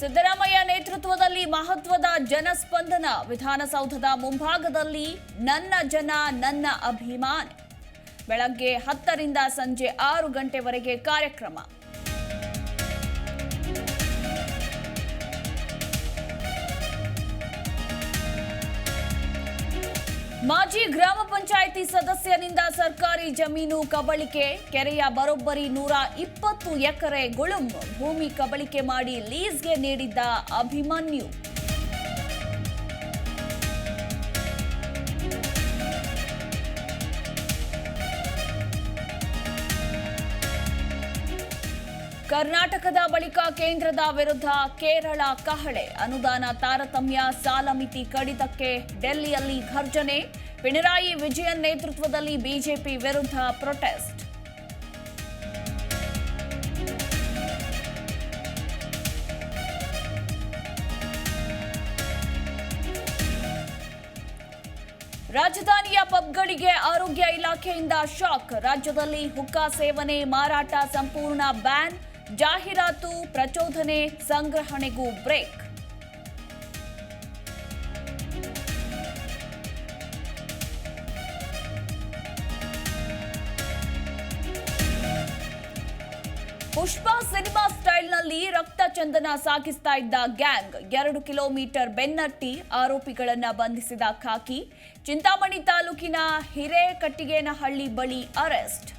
ಸಿದ್ದರಾಮಯ್ಯ ನೇತೃತ್ವದಲ್ಲಿ ಮಹತ್ವದ ಜನಸ್ಪಂದನ ವಿಧಾನಸೌಧದ ಮುಂಭಾಗದಲ್ಲಿ ನನ್ನ ಜನ, ನನ್ನ ಅಭಿಮಾನ್. ಬೆಳಗ್ಗೆ ಹತ್ತರಿಂದ ಸಂಜೆ ಆರು ಗಂಟೆವರೆಗೆ ಕಾರ್ಯಕ್ರಮ. ಮಾಜಿ ಗ್ರಾಮ ಪಂಚಾಯಿತಿ ಸದಸ್ಯನಿಂದ ಸರ್ಕಾರಿ ಜಮೀನು ಕಬಳಿಕೆ, ಕೆರೆಯ ಬರೋಬ್ಬರಿ ನೂರ ಇಪ್ಪತ್ತು ಎಕರೆ ಗುಳುಂ ಭೂಮಿ ಕಬಳಿಕೆ ಮಾಡಿ ಲೀಸ್ಗೆ ನೀಡಿದ್ದ ಅಭಿಮನ್ಯು. ಕರ್ನಾಟಕದ ಬಳಿಕ ಕೇಂದ್ರದ ವಿರುದ್ಧ ಕೇರಳ ಕಹಳೆ. ಅನುದಾನ ತಾರತಮ್ಯ ಸಾಲ ಮಿತಿ ಕಡಿತಕ್ಕೆ ಡೆಲ್ಲಿಯಲ್ಲಿ ಘರ್ಜನೆ. ಪಿಣರಾಯಿ ವಿಜಯನ್ ನೇತೃತ್ವದಲ್ಲಿ ಬಿಜೆಪಿ ವಿರುದ್ಧ ಪ್ರೊಟೆಸ್ಟ್. ರಾಜಧಾನಿಯ ಪಬ್ಗಳಿಗೆ ಆರೋಗ್ಯ ಇಲಾಖೆಯಿಂದ ಶಾಕ್. ರಾಜ್ಯದಲ್ಲಿ ಹುಕ್ಕಾ ಸೇವನೆ, ಮಾರಾಟ, ಸಂಪೂರ್ಣ ಬ್ಯಾನ್. ಜಾಹೀರಾತು ಪ್ರಚೋದನೆ ಸಂಗ್ರಹಣೆಗೂ ಬ್ರೇಕ್. ಪುಷ್ಪಾ ಸಿನಿಮಾ ಸ್ಟೈಲ್ನಲ್ಲಿ ರಕ್ತ ಚಂದನ ಸಾಗಿಸ್ತಾ ಇದ್ದ ಗ್ಯಾಂಗ್, ಎರಡು ಕಿಲೋಮೀಟರ್ ಬೆನ್ನಟ್ಟಿ ಆರೋಪಿಗಳನ್ನ ಬಂಧಿಸಿದ ಖಾಕಿ. ಚಿಂತಾಮಣಿ ತಾಲೂಕಿನ ಹಿರೇಕಟ್ಟಿಗೇನಹಳ್ಳಿ ಬಳಿ ಅರೆಸ್ಟ್.